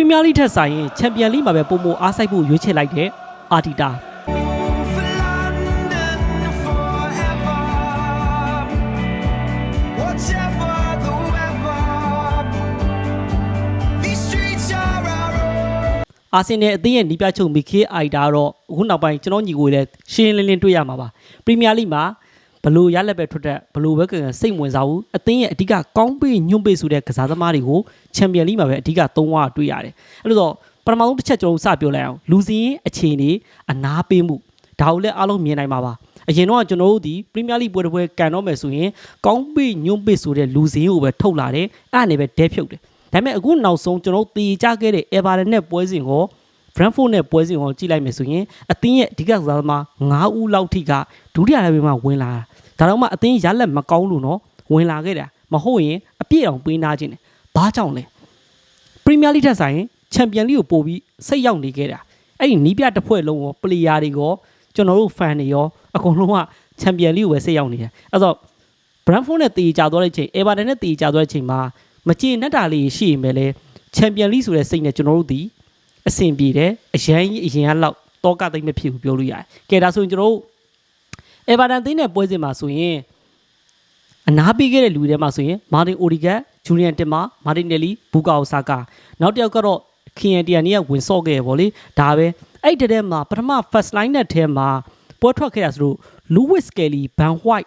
ပရီးမီးယားလိထက်ဆိုင်ရင်ချန်ပီယံလိမှာပဲပုံမအားစိုက်ဖို့ရွေးချယ်လိုက်တဲ့အာတီတာ For London forever. Whatever the weather, these streets are our own. အာဆင်နယ်အသင်းရဲ့နီးပြချုပ်မီခေအိုက်တာတော့အခုနောက်ပိုင်းကျွန်တော်ညီကိုလည်းရှင်းရှင်းလင်းလင်းတွေ့ရမှာပါပရီးမီးယားလိမှာ ဘလို့ရလက်ပဲထွက်တဲ့ဘလို့ပဲကံစိတ်ဝင်စားဘူးအသင်းရဲ့အဓိကကောင်းပေးညွန့်ပေးဆိုတဲ့ကစားသမားတွေကိုချန်ပီယံလိမှာပဲအဓိကသုံးဝတွေ့ရတယ်အဲ့လိုတော့ပထမဆုံးတစ်ချက်ကျွန်တော်တို့စပြောလိုက်အောင်လူစင်းအခြေအနေအနာပေးမှုဒါကိုလည်းအားလုံးမြင်နိုင်မှာပါအရင်တော့ကျွန်တော်တို့ဒီပရီးမီးယားလိပွဲတစ်ပွဲကန်တော့မယ်ဆိုရင်ကောင်းပေးညွန့်ပေးဆိုတဲ့လူစင်းကိုပဲထုတ်လာတယ်အဲ့ဒါနဲ့ပဲဒဲဖြုတ်တယ်ဒါပေမဲ့အခုနောက်ဆုံးကျွန်တော်တို့တည်ကြခဲ့တဲ့ Everton နဲ့ပွဲစဉ်ကို Brentford နဲ့ပွဲစဉ်ကိုကြည့်လိုက်မယ်ဆိုရင်အသင်းရဲ့အဓိကကစားသမား9ဦးလောက်ထိကဒုတိယလည်းပဲမှဝင်လာတာဒါတော့မှအသင်းရလက်မကောင်းလို့နော်ဝင်လာခဲ့တာမဟုတ်ရင်အပြည့်အောင်ပေးနာခြင်းတယ်ဘာကြောင့်လဲပရီးမီးယားလိထက်ဆိုင်ချန်ပီယံလိကိုပို့ပြီးစိတ်ရောက်နေခဲ့တာအဲ့ဒီနီးပြတစ်ဖွဲ့လုံးရောပလေယာတွေရောကျွန်တော်တို့ဖန်တွေရောအကုန်လုံးကချန်ပီယံလိကိုပဲစိတ်ရောက်နေတယ်အဲ့တော့ Brentford နဲ့တေချာသွားတဲ့ချိန် Everton နဲ့တေချာသွားတဲ့ချိန်မှာမကြည်နက်တာလေးရှိရင်ပဲလေချန်ပီယံလိဆိုတဲ့စိတ်နဲ့ကျွန်တော်တို့ဒီ အဆင်ပြေတယ်အရန်ကြီးအရင်ကလောက်တောကသိမ့်မဖြစ်ဘူးပြောလို့ရတယ်ကဲဒါဆိုရင်ကျွန်တော်တို့အေဗာတန်သိန်းတဲ့ပွဲစဉ်မှာဆိုရင်အနာပေးခဲ့တဲ့လူတွေထဲမှာဆိုရင်မာတင်အိုဒီဂတ်ဂျူလီယန်တင်မာမာတင်နယ်လီဘူကာအိုဆာကာနောက်တစ်ယောက်ကတော့ခင်ယန်တီယန်နီကဝင်ဆော့ခဲ့ရဗောလေဒါပဲအဲ့ဒီတဲ့မှာပထမ first line နဲ့ထဲမှာပွဲထွက်ခဲ့ရဆိုလို့လူဝစ်ကယ်လီဘန်ဟိုက်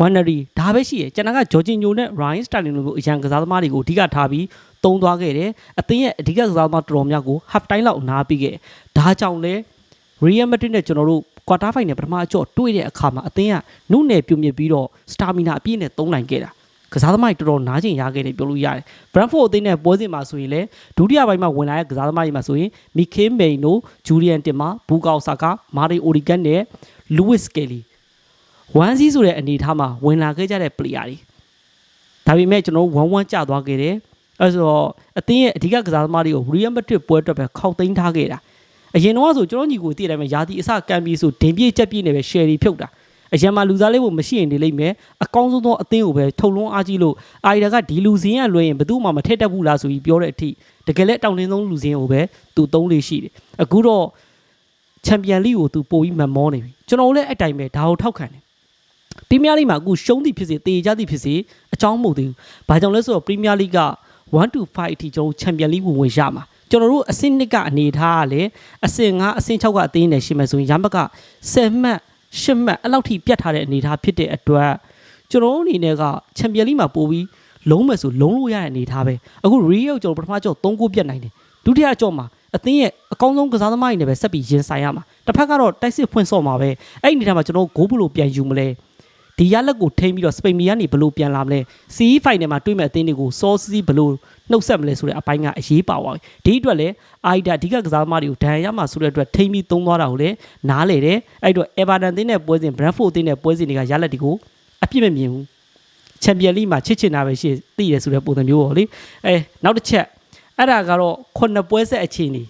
ဝမ်နရီဒါပဲရှိရကျွန်တော်ကဂျော်ဂျင်ညိုနဲ့ရိုင်းစတာလင်တို့ကိုအရန်ကစားသမားတွေကိုအဓိကထားပြီး သုံးသွားခဲ့တယ်အသင်းရဲ့အဓိကကစားသမားတော်တော်များကို half time လောက်နားပြီးခဲ့ဒါကြောင့်လဲ Real Madrid နဲ့ကျွန်တော်တို့ quarter final ပထမအကျော့တွေ့တဲ့အခါမှာအသင်းကနုနယ်ပြုံမြစ်ပြီးတော့ stamina အပြည့်နဲ့သုံးနိုင်ခဲ့တာကစားသမားတွေတော်တော်နားကျင်ရခဲ့တယ်ပြောလို့ရတယ် Brentford အသင်းနဲ့ပွဲစဉ်မှာဆိုရင်လည်းဒုတိယပိုင်းမှာဝင်လာတဲ့ကစားသမားတွေမှာဆိုရင် Mikel Merino, Julian Timber, Bukayo Saka, Martin Odegaard နဲ့ Lewis Kelly ဝမ်းစည်းဆိုတဲ့အနေအထားမှာဝင်လာခဲ့ကြတဲ့ player တွေဒါပေမဲ့ကျွန်တော်တို့ဝမ်းဝမ်းကျသွားခဲ့တယ် အဲဆိုတော့အသင်းရဲ့အဓိကကစားသမားတွေကို Real Madrid ပွဲအတွက်ပဲခောက်သိမ်းထားခဲ့တာအရင်တော့ဆိုကျွန်တော်ညီကိုသိတယ်မယ်ယာတီအစကံပြီးဆိုဒင်ပြေးချက်ပြေးနေပဲ share တွေဖြုတ်တာအရင်မှာလူစားလေးဖို့မရှိရင်နေလိမ့်မယ်အကောင်းဆုံးသောအသင်းကိုပဲထုတ်လွှန်းအားကြီးလို့အာရီဒါကဒီလူစင်းကလွှဲရင်ဘယ်သူမှမထက်တတ်ဘူးလားဆိုပြီးပြောတဲ့အထိတကယ်လည်းအတောင်တင်းဆုံးလူစင်းကိုပဲသူသုံးလေးရှိတယ်အခုတော့ချန်ပီယံလိကိုသူပို့ပြီးမမောနေပြီကျွန်တော်လည်းအဲ့တိုင်ပဲဒါကိုထောက်ခံတယ်ပရီးမီးယားလိမှာအခုရှုံးသည်ဖြစ်စေတေကြသည်ဖြစ်စေအကြောင်းမဟုတ်သေးဘူး။ဘာကြောင့်လဲဆိုတော့ပရီးမီးယားလိက 1 to 5အထိကျွန်တော်ချန်ပီယံလိဝင်ဝင်ရမှာ။ကျွန်တော်တို့အဆင့်1ကအနေထားကလည်းအဆင့်5အဆင့်6ကအသေးနဲ့ရှိမယ်ဆိုရင်ရမက10မှတ်10မှတ်အဲ့လောက်ထိပြတ်ထားတဲ့အနေထားဖြစ်တဲ့အတွက်ကျွန်တော်တို့အနေနဲ့ကချန်ပီယံလိမှာပို့ပြီးလုံးမယ်ဆိုလုံးလို့ရတဲ့အနေထားပဲ။အခု Real ကျွန်တော်ပထမကြော့3ဂိုးပြတ်နိုင်တယ်။ဒုတိယကြော့မှာအသင်းရဲ့အကောင်းဆုံးကစားသမားတွေနဲ့ပဲဆက်ပြီးရင်ဆိုင်ရမှာ။တစ်ဖက်ကတော့တိုက်စစ်ဖွင့်ဆော့မှာပဲ။အဲ့ဒီအနေထားမှာကျွန်တော်ဂိုးဘလို့ပြန်ယူမလဲ။ ဒီရလက်ကိုထိမ့်ပြီးတော့စပိန်မီကနေဘလို့ပြန်လာမလဲစီးဖိုင်နယ်မှာတွေ့မဲ့အသင်းတွေကိုစောစီးဘလို့နှုတ်ဆက်မလဲဆိုတဲ့အပိုင်းကအရေးပါသွားပြီဒီအတွက်လည်းအာီဒါအဓိကကစားသမားတွေကိုဒဏ်ရာရမှာဆိုတဲ့အတွက်ထိမ့်ပြီးသုံးသွားတာကိုလည်းနားလေတယ်အဲ့တော့အေဗာတန်အသင်းနဲ့ပွဲစဉ်ဘရန်ဖို့အသင်းနဲ့ပွဲစဉ်တွေကရလက်တွေကိုအပြစ်မမြင်ဘူးချန်ပီယံလိမှာချစ်ချင်တာပဲရှိသိရဆိုတဲ့ပုံစံမျိုးပေါ့လေအဲနောက်တစ်ချက်အဲ့ဒါကတော့ခုနှစ်ပွဲဆက်အခြေအနေ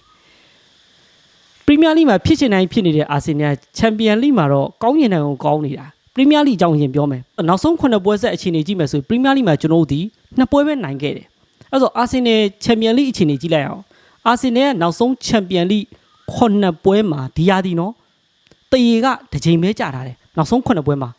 ပရီးမီးယားလိမှာဖြစ်ချင်တိုင်းဖြစ်နေတဲ့အာဆင်နယ်ချန်ပီယံလိမှာတော့ကောင်းကျင်နိုင်အောင်ကောင်းနေတာ ပရီးမီးယားလိအကြောင်းရင်ပြောမယ်နောက်ဆုံးခုနှစ်ပွဲဆက်အခြေအနေကြည့်မယ်ဆိုရင်ပရီးမီးယားလိမှာကျွန်တော်တို့ဒီနှစ်ပွဲပဲနိုင်ခဲ့တယ်အဲဆိုအာဆင်နယ်ချန်ပီယံလိအခြေအနေကြည့်လိုက်အောင်အာဆင်နယ်ကနောက်ဆုံးချန်ပီယံလိခုနှစ်ပွဲမှာဒီယာဒီနော်တရေကတစ်ချိန်ပဲကြာထားတယ်နောက်ဆုံးခုနှစ်ပွဲမှာ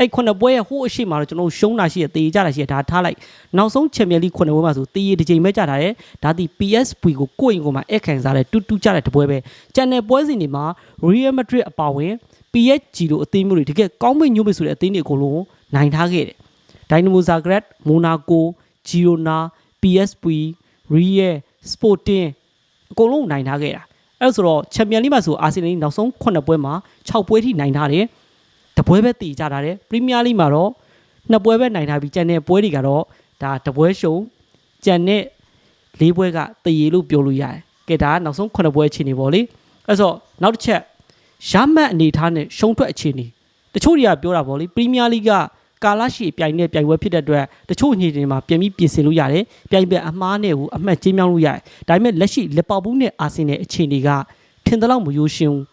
အဲ့ခုနှစ်ပွဲရဲ့ဟိုးအရှိမှာတော့ကျွန်တော်တို့ရှုံးတာရှိရတရေကြတာရှိရဒါထားလိုက်နောက်ဆုံးချန်ပီယံလိခုနှစ်ပွဲမှာဆိုတရေတစ်ချိန်ပဲကြာထားတယ်ဒါဒီ PSV ကိုကိုယ့်ရင်ကိုယ်မှာအခန့်စားတဲ့တူတူကြတဲ့တပွဲပဲကျန်တဲ့ပွဲစဉ်တွေမှာ Real Madrid အပါအဝင် PSG တို့အသင်းမျိုးတွေတကယ်ကောင်းမွေ့ညွှတ်မဆိုတဲ့အသင်းတွေအကုန်လုံးနိုင်ထားခဲ့တယ်။ Dynamo Zagreb, Monaco, Girona, PSV, Real, Sporting အကုန်လုံးနိုင်ထားခဲ့တာ။အဲဒါဆိုတော့ချန်ပီယံလိမှာဆိုအာဆင်နယ်နောက်ဆုံး9ပွဲမှာ6ပွဲထိနိုင်ထားတယ်။ တပွဲပဲတည်ကြတာတယ်။ပရီးမီးယားလိမှာတော့နှစ်ပွဲပဲနိုင်ထားပြီးကျန်တဲ့ပွဲတွေကတော့ဒါတပွဲရှုံကျန်တဲ့၄ပွဲကတည်ရလို့ပြောလို့ရတယ်။ကဲဒါကနောက်ဆုံး9ပွဲအခြေအနေပေါ့လေ။အဲဆိုနောက်တစ်ချက်ရမတ်အနေထားနဲ့ရှုံးထွက်အခြေအနေတချို့တွေကပြောတာပေါ့လေပရီးမီးယားလိကကာလာရှိပြိုင်တဲ့ပြိုင်ပွဲဖြစ်တဲ့အတွက်တချို့ညီတွေမှာပြန်ပြီးပြင်ဆင်လို့ရတယ်ပြိုင်ပွဲအမားနဲ့ကိုအမှတ်ချင်းမြောင်းလို့ရတယ်ဒါပေမဲ့လက်ရှိလီဗာပူးနဲ့အာဆင်နယ်အခြေအနေကထင်သလောက်မရိုးရှင်းဘူး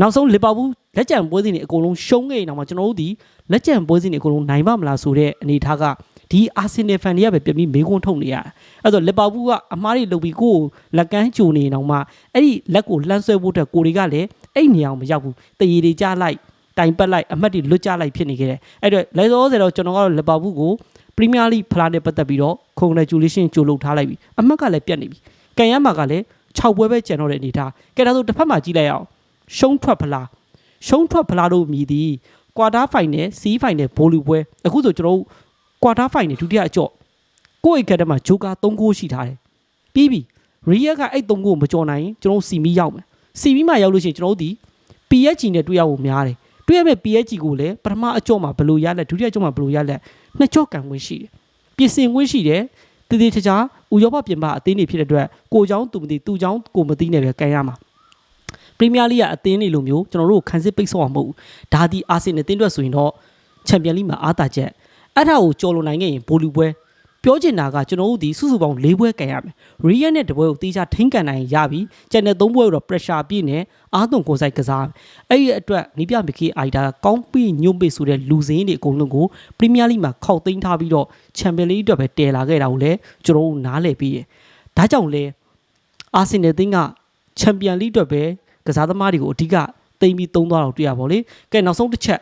နောက်ဆုံးလီဗာပူးလက်ကျန်ပွဲစဉ်တွေအကုန်လုံးရှုံးခဲ့ရင်တော့မှကျွန်တော်တို့ဒီလက်ကျန်ပွဲစဉ်တွေအကုန်လုံးနိုင်ပါမလားဆိုတဲ့အနေအထားကဒီအာဆင်နယ်ဖန်တွေကပဲပြန်ပြီးမေးခွန်းထုတ်နေရတာအဲ့တော့လီဗာပူးကအမားတွေလုပ်ပြီးကိုယ်ကိုလက်ကမ်းကြိုနေအောင်မှအဲ့ဒီလက်ကိုလှမ်းဆွဲဖို့အတွက်ကိုတွေကလည်းအဲ့နေအောင်မရောက်ဘူးတရေတွေကြားလိုက်တိုင်ပတ်လိုက်အမှတ်တွေလွတ်ကြလိုက်ဖြစ်နေခဲ့တယ်အဲ့တော့လဲစောစေတော့ကျွန်တော်ကတော့လီဗာပူးကိုပရီးမီးယားလိဖလားနဲ့ပတ်သက်ပြီးတော့ congratulation ကြိုလုပ်ထားလိုက်ပြီအမှတ်ကလည်းပြတ်နေပြီကန်ရမှာကလည်း6ပွဲပဲကျန်တော့တဲ့အနေထားကဲဒါဆိုတစ်ဖက်မှာကြည့်လိုက်အောင် ရှုံးထွက်ဖလားရှုံးထွက်ဖလားတို့မြည်သည်ကွာတာဖိုင်နယ်စီးဖိုင်နယ်ဘိုလီပွဲအခုဆိုကျွန်တော်တို့ကွာတာဖိုင်နယ်ဒုတိယအကြော့ကိုယ့်အိတ်ကက်ထဲမှာဂျိုကာ3ဂိုးရှိထားတယ်ပြီးပြီရီယက်ကအဲ့3ဂိုးကိုမကြော်နိုင်ရင်ကျွန်တော်တို့စီမီရောက်မယ်စီမီမှာရောက်လို့ရှိရင်ကျွန်တော်တို့ဒီ PSG နဲ့တွေ့ရဖို့များတယ်တွေ့ရမယ့် PSG ကိုလည်းပထမအကြော့မှာဘယ်လိုရလဲဒုတိယအကြော့မှာဘယ်လိုရလဲနှစ်ကြော့ကန်ခွင့်ရှိတယ်ပြင်ဆင်ခွင့်ရှိတယ်တည်တည်ချာချာဥရောပပြင်ပအသင်းတွေဖြစ်တဲ့အတွက်ကိုเจ้าသူမသိသူเจ้าကိုမသိနဲ့ပဲကန်ရမှာ ပရီးမီးယားလိကအသင်းတွေလိုမျိုးကျွန်တော်တို့ကိုခန်းစစ်ပိတ်ဆို့အောင်မဟုတ်ဘူးဒါဒီအာဆင်နယ်တင်းတွက်ဆိုရင်တော့ချန်ပီယံလိမှာအားတာချက်အဲ့ဒါကိုကြော်လွန်နိုင်ခဲ့ရင်ဘိုလီပွဲပြောချင်တာကကျွန်တော်တို့ဒီစုစုပေါင်း၄ပွဲကန်ရမယ်ရီယက်နဲ့တပွဲကိုတေးချထိန်းကန်နိုင်ရင်ရပြီကျန်တဲ့၃ပွဲကိုတော့ pressure ပြည့်နေအားသွန်ကိုယ်ဆိုင်ကစားအဲ့ဒီအတွက်နီးပြမခေအိုက်တာကောင်းပြီးညွန့်ပိဆိုတဲ့လူစင်းတွေအကုန်လုံးကိုပရီးမီးယားလိမှာခောက်သိမ်းထားပြီးတော့ချန်ပီယံလိအတွက်ပဲတည်လာခဲ့တာကိုလည်းကျွန်တော်တို့နားလည်ပြီးရဒါကြောင့်လဲအာဆင်နယ်တင်းကချန်ပီယံလိအတွက်ပဲ ကစားသမားတွေကိုအဓိကသိမ်းပြီးသုံးသွားတော့တွေ့ရပါလေကဲနောက်ဆုံးတစ်ချက်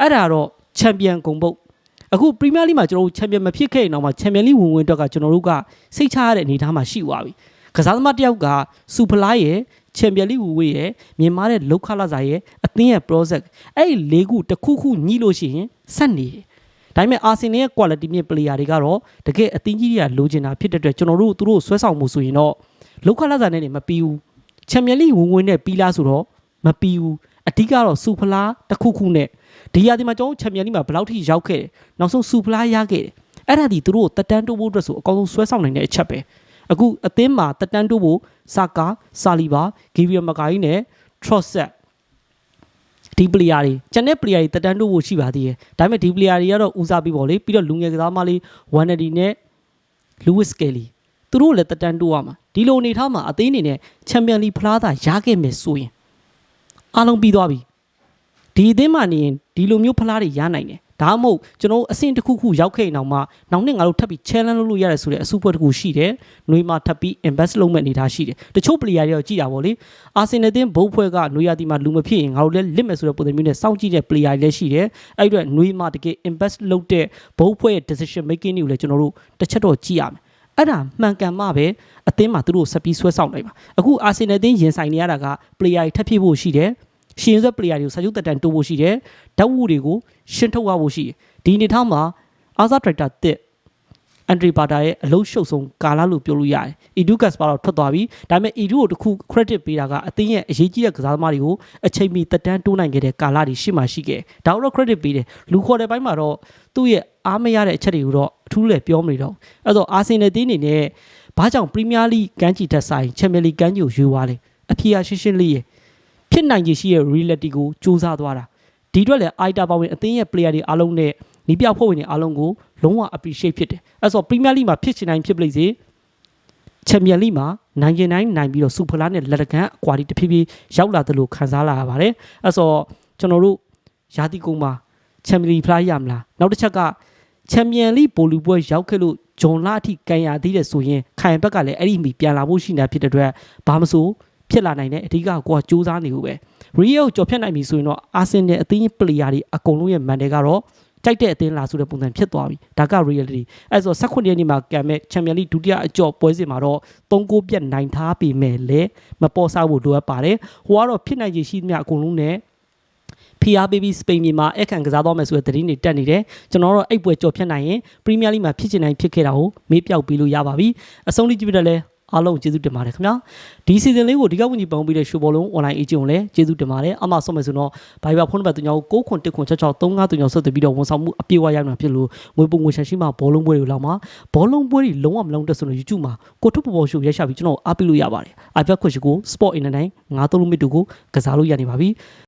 အဲ့ဒါတော့ချန်ပီယံဂုံပုတ်အခုပရီးမီးယားလိမှာကျွန်တော်တို့ချန်ပီယံမဖြစ်ခဲ့ရင်တော့မှချန်ပီယံလိဝင်ဝင်အတွက်ကကျွန်တော်တို့ကစိတ်ချရတဲ့အနေအထားမှာရှိသွားပြီကစားသမားတစ်ယောက်ကစူဖလားရဲ့ချန်ပီယံလိဝူဝေးရဲ့မြန်မာတဲ့လောက်ခလာစာရဲ့အသင်းရဲ့ project အဲ့ဒီလေးခုတစ်ခုခုညှိလို့ရှိရင်ဆက်နေတယ်ဒါပေမဲ့အာဆင်နယ်ရဲ့ quality မြင့် player တွေကတော့တကယ်အသင်းကြီးတွေကလိုချင်တာဖြစ်တဲ့အတွက်ကျွန်တော်တို့သူတို့ဆွဲဆောင်မှုဆိုရင်တော့လောက်ခလာစာနဲ့နေမပြီးဘူး ချန်ပီယံလိဝင်ဝင်နဲ့ပြီးလားဆိုတော့မပြီးဘူးအဓိကတော့စူဖလားတစ်ခုခုနဲ့ဒီရာဒီမှာကျွန်တော်ချန်ပီယံလိမှာဘယ်လောက်ထိရောက်ခဲ့တယ်နောက်ဆုံးစူဖလားရခဲ့တယ်အဲ့ဒါဒီသူတို့ကိုတက်တန်းတိုးဖို့အတွက်ဆိုအကောင်းဆုံးဆွဲဆောင်နိုင်တဲ့အချက်ပဲအခုအသင်းမှာတက်တန်းတိုးဖို့ဆာကာဆာလီဘာဂီဗီယမကာကြီးနဲ့ထရော့ဆက်ဒီ player တွေကျန်တဲ့ player တွေတက်တန်းတိုးဖို့ရှိပါသေးတယ်ဒါပေမဲ့ဒီ player တွေကတော့ဦးစားပေးပေါ့လေပြီးတော့လူငယ်ကစားမလေးဝမ်နဒီနဲ့လူးဝစ်ကယ်လီသူတို့လည်းတက်တန်းတိုးရမှာ ဒီလိုအနေထားမှာအသင်းအနေနဲ့ချန်ပီယံလီဖလားသာရခဲ့မယ်ဆိုရင်အားလုံးပြီးသွားပြီဒီအသင်းမှာနေရင်ဒီလိုမျိုးဖလားတွေရနိုင်တယ်ဒါမှမဟုတ်ကျွန်တော်တို့အဆင့်တစ်ခုခုရောက်ခဲ့ရင်တော့မှနောက်နှစ်ငါတို့ထပ်ပြီး challenge လုပ်လို့ရတယ်ဆိုတဲ့အစုအဖွဲ့တစ်ခုရှိတယ်။နှွေးမှာထပ်ပြီး invest လုပ်မဲ့အနေထားရှိတယ်။တချို့ player တွေတော့ကြည်တာပေါ့လေ။အာဆင်နယ်တင်းဘုတ်ဖွဲ့ကနှွေးရတီမှာလူမဖြစ်ရင်ငါတို့လည်းလစ်မယ်ဆိုတဲ့ပုံစံမျိုးနဲ့စောင့်ကြည့်တဲ့ player တွေလည်းရှိတယ်။အဲ့ဒီအတွက်နှွေးမှာတကယ် invest လုပ်တဲ့ဘုတ်ဖွဲ့ရဲ့ decision making တွေကိုလည်းကျွန်တော်တို့တစ်ချက်တော့ကြည့်ရမယ်။ အဲ့ဒါမှန်ကန်မှပဲအသင်းမှာသူတို့ဆက်ပြီးဆွဲဆောင်နိုင်ပါအခုအာဆင်နယ်တင်းရင်ဆိုင်နေရတာက player တွေထပ်ဖြစ်ဖို့ရှိတယ်ရှင်ရွက် player တွေကိုစာချုပ်တက်တန်တိုးဖို့ရှိတယ်ဓာတ်ဝူတွေကိုရှင်းထုတ်ရဖို့ရှိတယ်ဒီအနေထားမှာအာဇာဒရိုက်တာတစ် အန်ဒရီဘာတာရဲ့အလုံးရှုပ်ဆုံးကာလလို့ပြောလို့ရတယ်။အီဒူကတ်စပါတော့ထွက်သွားပြီ။ဒါပေမဲ့အီဒူကိုတခု credit ပေးတာကအသင်းရဲ့အရေးကြီးတဲ့ကစားသမားတွေကိုအချိန်မီတက်တန်းတိုးနိုင်ခဲ့တဲ့ကာလတွေရှိမှရှိခဲ့။ဒါတော့ credit ပေးတယ်။လူခေါ်တဲ့ဘက်မှာတော့သူ့ရဲ့အားမရတဲ့အချက်တွေကိုတော့အထူးလည်းပြောမနေတော့ဘူး။အဲ့တော့အာဆင်နယ်တင်းအနေနဲ့ဘာကြောင့်ပရီးမီးယားလိဂန်းချီတက်ဆိုင်ချန်ပီယံလိဂန်းချီကိုရွေးသွားလဲ။အဖြေအရှင်းရှင်းလေးရဲ့ဖြစ်နိုင်ခြေရှိတဲ့ reality ကိုစူးစမ်းသွားတာဒီအတွက်လည်း ITA ပါဝင်အသင်းရဲ့ player တွေအားလုံးနဲ့နီးပြဖွဲ့ဝင်တွေအားလုံးကို လုံးဝ appreciate ဖြစ်တယ်အဲဆို Premier League မှာဖြစ်ချင်တိုင်းဖြစ်ပလိမ့်စေ Champion League မှာနိုင်ရင်တိုင်းနိုင်ပြီးတော့စူဖလားနဲ့လက်တကန်အကွာဒီတဖြည်းဖြည်းရောက်လာသလိုခံစားလာရပါတယ်အဲဆိုကျွန်တော်တို့ရာသီကုန်မှာ Champion League ဖလားရမလားနောက်တစ်ချက်က Champion League ပိုလီပွဲရောက်ခဲ့လို့ဂျွန်လာအထိကန်ရသေးတယ်ဆိုရင်ခိုင်ဘက်ကလည်းအဲ့ဒီမီပြန်လာဖို့ရှိနေတာဖြစ်တဲ့အတွက်ဘာမဆိုဖြစ်လာနိုင်တဲ့အဓိကကိုကစူးစမ်းနေဦးပဲရီယိုကြော်ဖြတ်နိုင်ပြီဆိုရင်တော့အာဆင်နယ်အသင်းပလေယာတွေအကုန်လုံးရဲ့မန်တယ်ကတော့ ကြိုက်တဲ့အသင်းလာဆိုတဲ့ပုံစံဖြစ်သွားပြီဒါက reality အဲဆို16ရက်နေ့မှာကံမဲ့ချန်ပီယံလိဒုတိယအကြော့ပွဲစဉ်မှာတော့3ဂိုးပြတ်နိုင်ထားပေမဲ့လည်းမပေါ်စားဖို့လိုအပ်ပါတယ်ဟိုကတော့ဖြစ်နိုင်ခြေရှိသမျှအကုန်လုံးနဲ့ဖီယာဘေဘီစပိန်မြေမှာအခန့်ကစားသွားမယ်ဆိုတဲ့သတင်းတွေတက်နေတယ်ကျွန်တော်တို့အိတ်ပွဲကြော်ဖြတ်နိုင်ရင်ပရီးမီးယားလိမှာဖြစ်ချင်နိုင်ဖြစ်ခဲ့တာကိုမေးပြောက်ပြီးလို့ရပါပြီအဆုံးလေးကြည့်ပြတယ်လဲ အားလုံးကျေးဇူးတင်ပါတယ်ခင်ဗျာဒီစီဇန်လေးကိုဒီကဝင်ကြီးပေါင်းပြီးတဲ့ရှိုးဘောလုံး online agent ကိုလည်းကျေးဇူးတင်ပါတယ်အမှဆုံးမယ်ဆိုတော့ Viber ဖုန်းနံပါတ်39ကိုခွန်1ခွန်66 35တုံဆက်သွယ်ပြီးတော့ဝန်ဆောင်မှုအပြည့်အဝရမှာဖြစ်လို့ငွေပုံငွေရှာရှိမှဘောလုံးပွဲတွေလောက်မှာဘောလုံးပွဲတွေလုံးဝမလုံးတက်ဆိုလို့ YouTube မှာကိုထုတ်ပေါ်ပေါ်ရှိုးရက်ရှာပြီးကျွန်တော်အားပေးလို့ရပါတယ် iPad ခွင့်ရှိကို Sport Internet 9သုံးလုံးမြစ်တူကိုကစားလို့ရနေပါပြီ